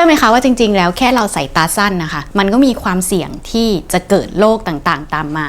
ชื่อไหมคะว่าจริง ๆ แล้วแค่เราใส่ตาสั้นนะคะ มันก็มีความเสี่ยงที่จะเกิดโรคต่างๆ ตามมา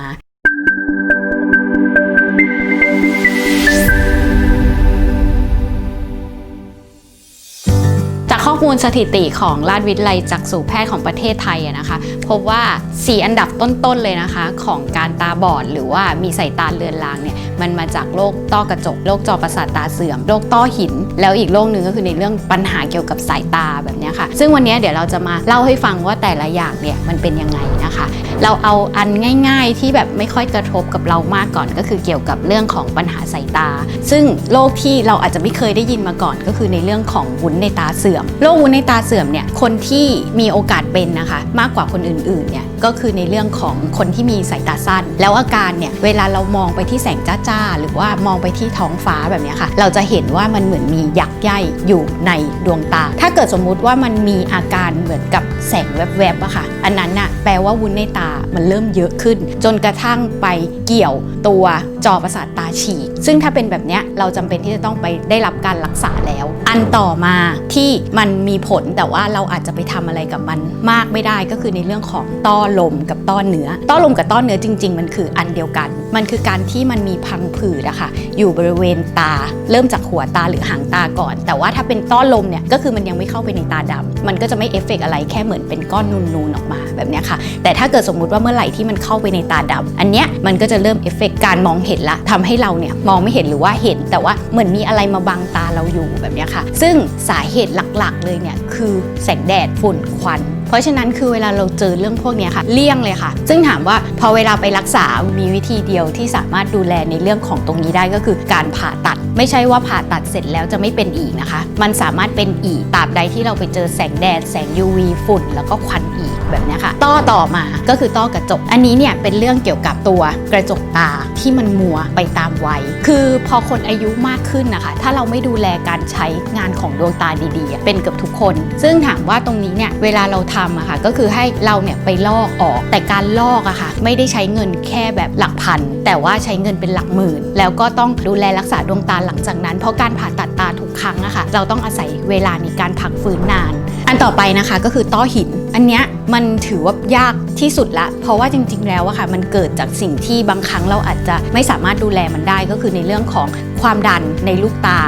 มูลสถิติของราชวิทยาลัยจักษุแพทย์ของประเทศไทยอะนะคะ พบว่า 4 อันดับต้นๆเลยนะคะ ของการตาบอดหรือว่ามีสายตาเลือนลางเนี่ยมันมาจากโรคต้อกระจกโรคจอประสาทตาเสื่อมโรคต้อหิน แล้วอีกโรคหนึ่งก็คือในเรื่องปัญหาเกี่ยวกับสายตาแบบนี้ค่ะ ซึ่งวันนี้เดี๋ยวเราจะมาเล่าให้ฟังว่าแต่ละอย่างเนี่ยมันเป็นยังไงนะคะ เราเอาอันง่าย ๆ ที่แบบไม่ค่อยกระทบกับเรามากก่อนก็คือเกี่ยวกับเรื่องของปัญหาสายตา ซึ่งโรคที่เราอาจจะไม่เคยได้ยินมาก่อนก็คือในเรื่องของวุ้นในตาเสื่อมโรควุ้นในตาเสื่อมเนี่ยคนที่มีโอกาสเป็นนะคะ มากกว่าคนอื่นๆเนี่ย ก็คือในเรื่องของคนที่มีสายตาสั้น แล้วอาการเนี่ยเวลาเรามองไปที่แสงจ้าๆ หรือว่ามองไปที่ท้องฟ้าแบบนี้ค่ะ เราจะเห็นว่ามันเหมือนมีหยักใยอยู่ในดวงตา ถ้าเกิดสมมุติว่ามันมีอาการเหมือนกับแสงแวบๆอะค่ะ อันนั้นน่ะแปลว่าวุ้นในตามันเริ่มเยอะขึ้น จนกระทั่งไปเกี่ยวตัวจอประสาทตาฉีก ซึ่งถ้าเป็นแบบนี้เราจำเป็นที่จะต้องไปได้รับการรักษาแล้ว อันต่อมาที่มันมีผลแต่ว่าเราอาจจะไปทำอะไรกับมันมากไม่ได้ก็คือในเรื่องของต้อลมกับต้อเนื้อ ต้อลมกับต้อเนื้อจริง ๆ มันคืออันเดียวกัน มันคือการที่มันมีพังผืดอะค่ะอยู่บริเวณตา เริ่มจากหัวตาหรือหางตาก่อน แต่ว่าถ้าเป็นต้อลมเนี่ยก็คือมันยังไม่เข้าไปในตาดำมันก็จะไม่เอฟเฟกต์อะไรแค่เหมือนเป็นก้อนนูนๆออกมาแบบนี้ค่ะ แต่ถ้าเกิดสมมุติว่าเมื่อไหร่ที่มันเข้าไปในตาดำอันเนี้ยมันก็จะเริ่มเอฟเฟกต์การมองเห็นละทำให้เราเนี่ยมองไม่เห็นหรือว่าเห็น แต่ว่าเหมือนมีอะไรมาบังตาเราอยู่แบบนี้ค่ะ ซึ่งสาเหตุหลักๆ เลยเนี่ยคือแสงแดดฝุ่นควัน เพราะฉะนั้นคือเวลาเราเจอเรื่องพวกนี้ค่ะเลี่ยงเลยค่ะ ซึ่งถามว่าพอเวลาไปรักษา มีวิธีเดียวที่สามารถดูแลในเรื่องของตรงนี้ได้ก็คือการผ่าตัด ไม่ใช่ว่าผ่าตัดเสร็จแล้วจะไม่เป็นอีกนะคะ มันสามารถเป็นอีกตราบใดที่เราไปเจอแสงแดด แสง UV ฝุ่น แล้วก็ควันอีกแบบนี้ค่ะ ต้อต่อมาก็คือต้อกระจก อันนี้เนี่ยเป็นเรื่องเกี่ยวกับตัวกระจกตาที่มันมัวไปตามวัย คือพอคนอายุมากขึ้นนะคะ ถ้าเราไม่ดูแลการใช้งานของดวงตาดีๆ เป็นเกือบทุกคน ซึ่งถามว่าตรงนี้เนี่ยเวลาเราทำอะค่ะก็คือให้เราเนี่ยไปลอกออก แต่การลอกอะค่ะไม่ได้ใช้เงินแค่แบบหลักพัน แต่ว่าใช้เงินเป็นหลักหมื่น แล้วก็ต้องดูแลรักษาดวงตาหลังจากนั้น เพราะการผ่าตัดตาทุกครั้งอะค่ะเราต้องอาศัยเวลาในการพักฟื้นนาน อันต่อไปนะคะก็คือต้อหิน อันเนี้ยมันถือว่ายากที่สุดละ เพราะว่าจริง ๆ แล้วอะค่ะ มันเกิดจากสิ่งที่บางครั้งเราอาจจะไม่สามารถดูแลมันได้ก็คือในเรื่องของความดันในลูกตา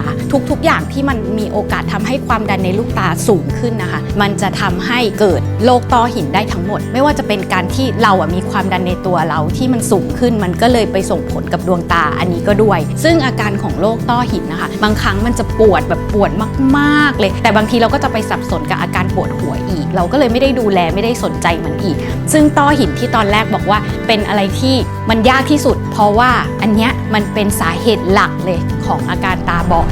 ทุกๆ อย่างที่มันมีโอกาสทำให้ความดันในลูกตาสูงขึ้นนะคะ มันจะทำให้เกิดโรคต้อหินได้ทั้งหมด ไม่ว่าจะเป็นการที่เราอะมีความดันในตัวเราที่มันสูงขึ้น มันก็เลยไปส่งผลกับดวงตาอันนี้ก็ด้วย ซึ่งอาการของโรคต้อหินนะคะ บางครั้งมันจะปวดแบบปวดมาก ๆ เลย แต่บางทีเราก็จะไปสับสนกับอาการปวดหัวอีก เราก็เลยไม่ได้ดูแลไม่ได้สนใจมันอีก ซึ่งต้อหินที่ตอนแรกบอกว่าเป็นอะไรที่มันยากที่สุด เพราะว่าอันเนี้ยมันเป็นสาเหตุหลักเลยของอาการตาบอด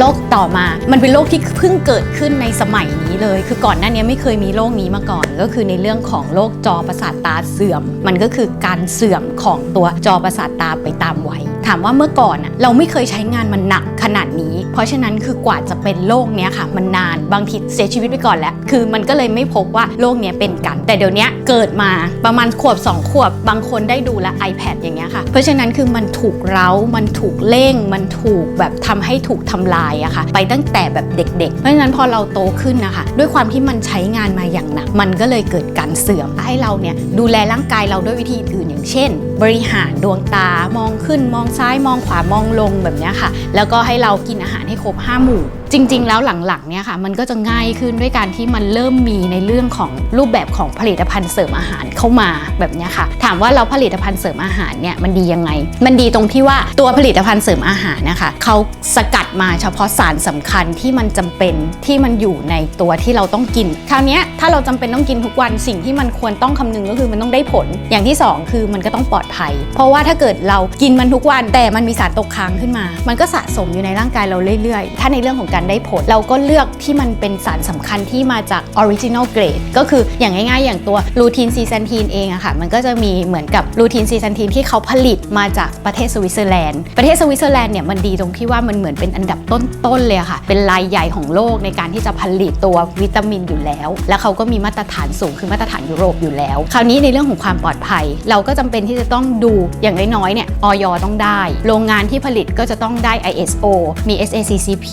โรคต่อมา มันเป็นโรคที่เพิ่งเกิดขึ้นในสมัยนี้เลย คือก่อนหน้านี้ไม่เคยมีโรคนี้มาก่อน ก็คือในเรื่องของโรคจอประสาทตาเสื่อม มันก็คือการเสื่อมของตัวจอประสาทตาไปตามวัยถามว่าเมื่อก่อนเราไม่เคยใช้งานมันหนักขนาดนี้ เพราะฉะนั้นคือกว่าจะเป็นโรคเนี้ยค่ะ มันนานบางทีเสียชีวิตไปก่อนแล้ว คือมันก็เลยไม่พบว่าโรคเนี้ยเป็นกัน แต่เดี๋ยวนี้เกิดมาประมาณขวบ 2 ขวบบางคนได้ดูแล iPad อย่างเงี้ยค่ะ เพราะฉะนั้นคือมันถูกเร้ามันถูกเร่ง มันถูกแบบทำให้ถูกทำลายอะค่ะ ไปตั้งแต่แบบเด็ก ๆ เพราะฉะนั้นพอเราโตขึ้นนะคะ ด้วยความที่มันใช้งานมาอย่างหนัก มันก็เลยเกิดการเสื่อมให้เราเนี่ยดูแลร่างกายเราด้วยวิธีอื่นอย่างเช่น บริหารดวงตามองขึ้นมองซ้ายมองขวามองลงแบบนี้ค่ะ แล้วก็ให้เรากินอาหารให้ครบห้าหมู่จริง ๆ แล้วหลังๆเนี่ยค่ะมันก็จะง่ายขึ้นด้วยการที่มันเริ่มมีในเรื่องของรูปแบบของผลิตภัณฑ์เสริมอาหารเข้ามาแบบนี้ค่ะ ถามว่าเราผลิตภัณฑ์เสริมอาหารเนี่ยมันดียังไง มันดีตรงที่ว่าตัวผลิตภัณฑ์เสริมอาหารนะคะเขาสกัดมาเฉพาะสารสำคัญที่มันจำเป็นที่มันอยู่ในตัวที่เราต้องกิน คราวนี้ถ้าเราจำเป็นต้องกินทุกวันสิ่งที่มันควรต้องคำนึงก็คือมันต้องได้ผล อย่างที่สองคือมันก็ต้องปลอดภัย เพราะว่าถ้าเกิดเรากินมันทุกวันแต่มันมีสารตกค้างขึ้นมา มันก็สะสมอยู่ในร่างกายเราเรื่อยๆ ถ้าในเรื่องของการได้ผล เราก็เลือกที่มันเป็นสารสำคัญที่มาจากออริจินอลเกรดก็คืออย่างง่ายๆ อย่างตัวลูทีนซีแซนทีนเองอะค่ะ มันก็จะมีเหมือนกับลูทีนซีแซนทีนที่เขาผลิตมาจากประเทศสวิตเซอร์แลนด์ ประเทศสวิตเซอร์แลนด์เนี่ยมันดีตรงที่ว่ามันเหมือนเป็นอันดับต้นๆเลยะค่ะ เป็นรายใหญ่ของโลกในการที่จะผลิตตัววิตามินอยู่แล้ว แล้วเขาก็มีมาตรฐานสูงคือมาตรฐานยุโรปอยู่แล้ว คราวนี้ในเรื่องของความปลอดภัย เราก็จำเป็นที่จะต้องดูอย่างน้อยๆเนี่ยออยต้องได้ โรงงานที่ผลิตก็จะต้องได้ ISO มี SACCP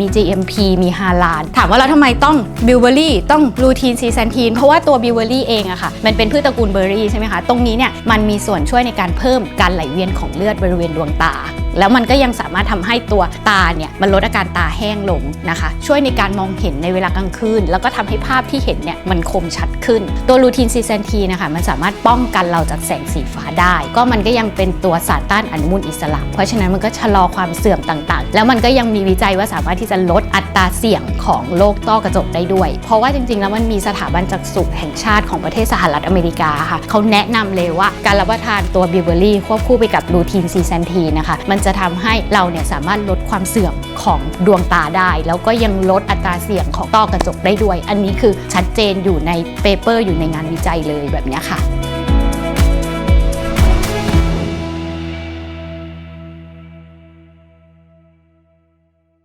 มี GMP มีฮาลาลถามว่าเราทำไมต้องบิวเบอรี่ต้องลูทีนซีแซนทีนเพราะว่าตัวบิวเบอรี่เองอะค่ะ มันเป็นพืชตระกูลเบอร์รี่ใช่ไหมคะ ตรงนี้เนี่ยมันมีส่วนช่วยในการเพิ่มการไหลเวียนของเลือดบริเวณดวงตา แล้วมันก็ยังสามารถทำให้ตัวตาเนี่ยมันลดอาการตาแห้งลงนะคะ ช่วยในการมองเห็นในเวลากลางคืน แล้วก็ทำให้ภาพที่เห็นเนี่ยมันคมชัดขึ้น ตัวลูทีนซีเซนทีนะคะมันสามารถป้องกันเราจากแสงสีฟ้าได้ ก็มันก็ยังเป็นตัวสารต้านอนุมูลอิสระ เพราะฉะนั้นมันก็ชะลอความเสื่อมต่างๆ แล้วมันก็ยังมีวิจัยว่าสามารถที่จะลดอัตราเสี่ยงของโรคต้อกระจกได้ด้วย เพราะว่าจริงๆ แล้วมันมีสถาบันจักษุแห่งชาติของประเทศสหรัฐอเมริกาค่ะเขาแนะนำเลยว่าการรับประทานตัวบิวเบอรี่ควบคู่ไปกับลูทีนซีเซนทีนะคะมันจะจะทำให้เราเนี่ยสามารถลดความเสื่อมของดวงตาได้ แล้วก็ยังลดอัตราเสี่ยงของต้อกระจกได้ด้วย อันนี้คือชัดเจนอยู่ในเปเปอร์อยู่ในงานวิจัยเลยแบบนี้ค่ะ